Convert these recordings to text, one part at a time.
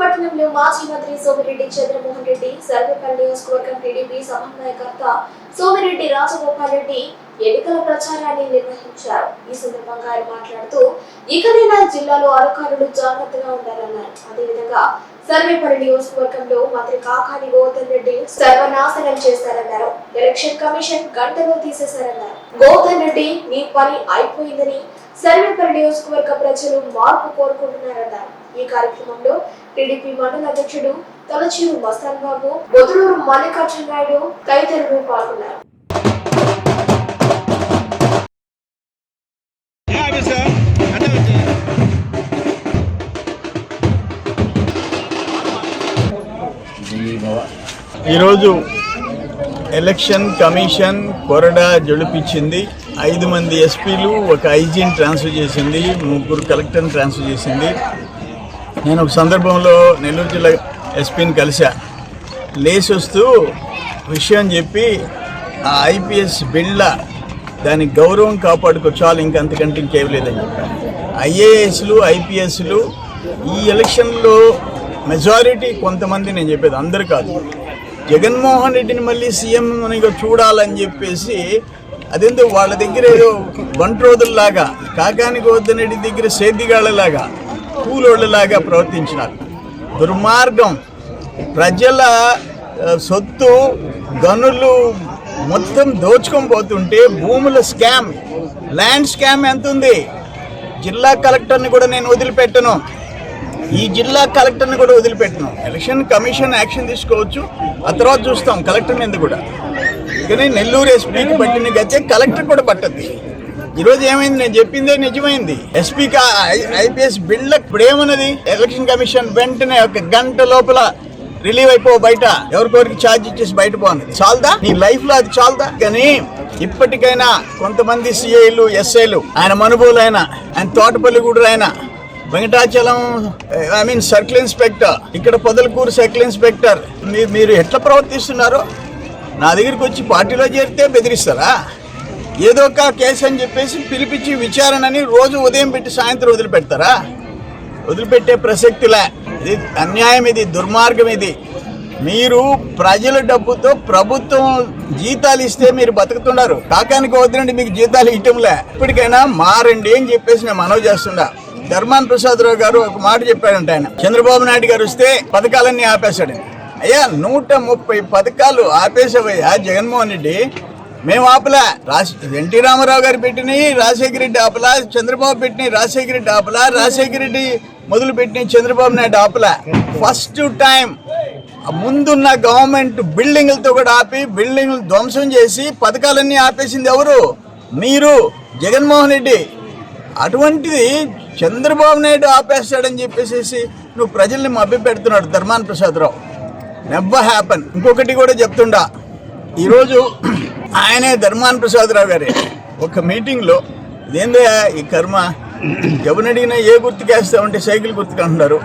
పట్టణంలో మాజీ మంత్రి సోమిరెడ్డి చంద్రమోహన్ రెడ్డి సర్వేపల్లి నియోజకవర్గం టీడీపీ సమన్వయకర్త సోమిరెడ్డి రాజగోపాల్ రెడ్డి ఎన్నికల ప్రచారాన్ని నిర్వహించారు. ఈ సందర్భంగా ఆయన మాట్లాడుతూ ఇకనైనా జిల్లాలో అధికారులు జాగ్రత్తగా ఉండాలన్నారు. అదేవిధంగా సర్వేపల్లి నియోజకవర్గంలో మంత్రి కాకాని గోవర్ధన్ రెడ్డి సర్వనాశనం చేశారన్నారు. ఎలక్షన్ కమిషన్ గంటలో తీసేశారన్నారు. గోవర్ధన్ రెడ్డి మీ పని అయిపోయిందని సర్వేపల్లి నియోజకవర్గ ప్రజలు మార్పు కోరుకుంటున్నారన్నారు ఈ కార్యక్రమంలో టీడీపీ మండల అధ్యక్షుడు తలచూరు మస్తాన్ బాబు బొదులూరు మల్లికార్జున నాయుడు తదితరులు పాల్గొన్నారు. ఈరోజు ఎలక్షన్ కమిషన్ కొరడా జడిపించింది. ఐదు మంది ఎస్పీలు ఒక ఐజీని ట్రాన్స్ఫర్ చేసింది ముగ్గురు కలెక్టర్ని ట్రాన్స్ఫర్ చేసింది. నేను ఒక సందర్భంలో నెల్లూరు జిల్లా ఎస్పీని కలిసా లేచి వస్తూ విషయం చెప్పి ఆ ఐపీఎస్ బిళ్ళ దాని గౌరవం కాపాడుకో చాలు ఇంకేం లేదని చెప్పాను. ఐఏఎస్లు ఐపీఎస్లు ఈ ఎలక్షన్లో మెజారిటీ కొంతమంది నేను చెప్పేది అందరు కాదు. జగన్మోహన్ రెడ్డిని మళ్ళీ సీఎం అనిగా చూడాలని చెప్పేసి అదేందో వాళ్ళ దగ్గర ఏదో బంట్రోదుల్లాగా కాకాని గోవర్ధన్ దగ్గర సేద్దిగాళ్ళలాగా కూలోళ్ళలాగా ప్రవర్తించినారు. దుర్మార్గం. ప్రజల సొత్తు గనులు మొత్తం దోచుకొని పోతుంటే భూముల స్కామ్ ల్యాండ్ స్కామ్ ఎంత ఉంది జిల్లా కలెక్టర్ని కూడా నేను వదిలిపెట్టను. ఈ జిల్లా కలెక్టర్ని కూడా వదిలిపెట్టను. ఎలక్షన్ కమిషన్ యాక్షన్ తీసుకోవచ్చు. ఆ తర్వాత చూస్తాం కలెక్టర్ని ఎందుకు కూడా. కానీ నెల్లూరు ఎస్పీకి పట్టిన గతే కలెక్టర్ కూడా పట్టద్ది. ఈరోజు ఏమైంది? నేను చెప్పిందే నిజమైంది. ఎస్పీకి ఐపీఎస్ బిల్డ్ ఇప్పుడు ఏమన్నది ఎలక్షన్ కమిషన్ వెంటనే ఒక గంట లోపల రిలీవ్ అయిపో బయట. ఎవరికొరికి ఛార్జ్ ఇచ్చేసి బయట పోను. చాలదా? నీ లైఫ్లో అది చాలదా? కానీ ఇప్పటికైనా కొంతమంది సిఐలు ఎస్ఐలు ఆయన మనుబోలు ఆయన ఆయన తోటపల్లిగూడు ఆయన Venkatachalam I mean circle inspector ఇక్కడ పొదలకూరు సర్కిల్ ఇన్స్పెక్టర్ మీరు ఎట్లా ప్రవర్తిస్తున్నారో నా దగ్గరికి వచ్చి పార్టీలో చేరితే బెదిరిస్తారా? ఏదో ఒక కేసు అని చెప్పేసి పిలిపించి విచారణని రోజు ఉదయం పెట్టి సాయంత్రం వదిలిపెడతారా? వదిలిపెట్టే ప్రసక్తిలే. ఇది అన్యాయం ఇది దుర్మార్గం ఇది. మీరు ప్రజల డబ్బుతో ప్రభుత్వం జీతాలు ఇస్తే మీరు బతుకుతున్నారు. కాకానికి వద్దండి మీకు జీతాలు ఇవ్వటంలే ఇప్పటికైనా మారండి అని చెప్పేసి నేను మనవి చేస్తుండా ధర్మాన్ ప్రసాదరావు గారు ఒక మాట చెప్పారంట ఆయన. చంద్రబాబు నాయుడు గారు వస్తే పథకాలన్నీ ఆపేశాడు అయ్యా నూట ముప్పై పథకాలు ఆపేసావయ్యా జగన్మోహన్ రెడ్డి. మేము ఆపలా. రాజ ఎన్టీ రామారావు గారు పెట్టినవి రాజశేఖర రెడ్డి ఆపలా. చంద్రబాబు పెట్టిన రాజశేఖర రెడ్డి ఆపలా. రాజశేఖర రెడ్డి మొదలు పెట్టిన చంద్రబాబు నాయుడు ఆపలా. ఫస్ట్ టైం ముందున్న గవర్నమెంట్ బిల్డింగ్లతో కూడా ఆపి బిల్డింగ్లు ధ్వంసం చేసి పథకాలన్నీ ఆపేసింది ఎవరు? మీరు జగన్మోహన్ రెడ్డి. అటువంటిది చంద్రబాబు నాయుడు ఆపేస్తాడని చెప్పేసి నువ్వు ప్రజల్ని మభ్య పెడుతున్నాడు ధర్మాన్ ప్రసాదరావు. నెబ్బ హ్యాపన్ ఇంకొకటి కూడా చెప్తుండా. ఈరోజు ఆయనే ధర్మాన్ ప్రసాదరావు గారే. ఒక మీటింగ్లో ఇదేందయ్యా ఈ కర్మ? ఎవరిని అడిగినా ఏ గుర్తుకేస్తామంటే సైకిల్ గుర్తుకంటున్నారు.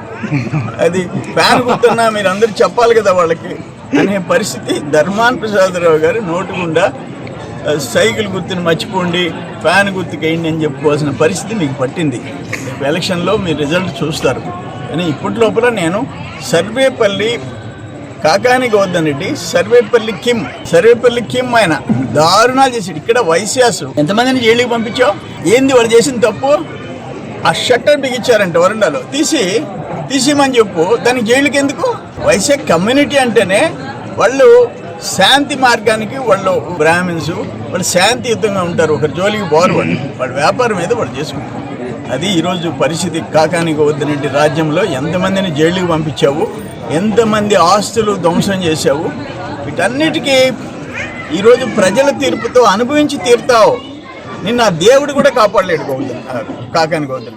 అది ఫ్యాన్ గుర్తున్నా మీరు అందరూ చెప్పాలి కదా వాళ్ళకి. అనే పరిస్థితి ధర్మాన్ ప్రసాదరావు గారు నోటుకుండా గుండా సైకిల్ గుర్తుని మర్చిపోండి ఫ్యాన్ గుర్తుకేయండి అని చెప్పుకోవాల్సిన పరిస్థితి మీకు పట్టింది. ఎలక్షన్లో మీరు రిజల్ట్ చూస్తారు. కానీ ఇప్పటి లోపల నేను సర్వేపల్లి కాకాని గోవర్ధన్ రెడ్డి సర్వేపల్లి కిమ్ సర్వేపల్లి కిమ్ ఆయన దారుణాలు చేసాడు ఇక్కడ వైశ్యాసు ఎంతమందిని జైలుకి పంపించావు? ఏంది వాడు చేసిన తప్పు? ఆ షట్టర్ బిగించారంట వరండాలో తీసి తీసిమని చెప్పు. దానికి జైలుకి ఎందుకు? వైశ్య కమ్యూనిటీ అంటేనే వాళ్ళు శాంతి మార్గానికి వాళ్ళు బ్రాహ్మిన్స్ వాళ్ళు శాంతియుతంగా ఉంటారు. ఒకరి జోలికి పోరు వాళ్ళు. వాళ్ళ వ్యాపారం మీద వాళ్ళు చేసుకుంటారు. అది ఈరోజు పరిస్థితి. కాకానికి వద్దనంటే రాజ్యంలో ఎంతమందిని జైలుకి పంపించావు? ఎంతమంది ఆస్తులు ధ్వంసం చేశావు? వీటన్నిటికీ ఈరోజు ప్రజల తీర్పుతో అనుభవించి తీరుతావు. నిన్న ఆ దేవుడు కూడా కాపాడలేడు గోవర్ధన్ కాకాని గోవర్ధన్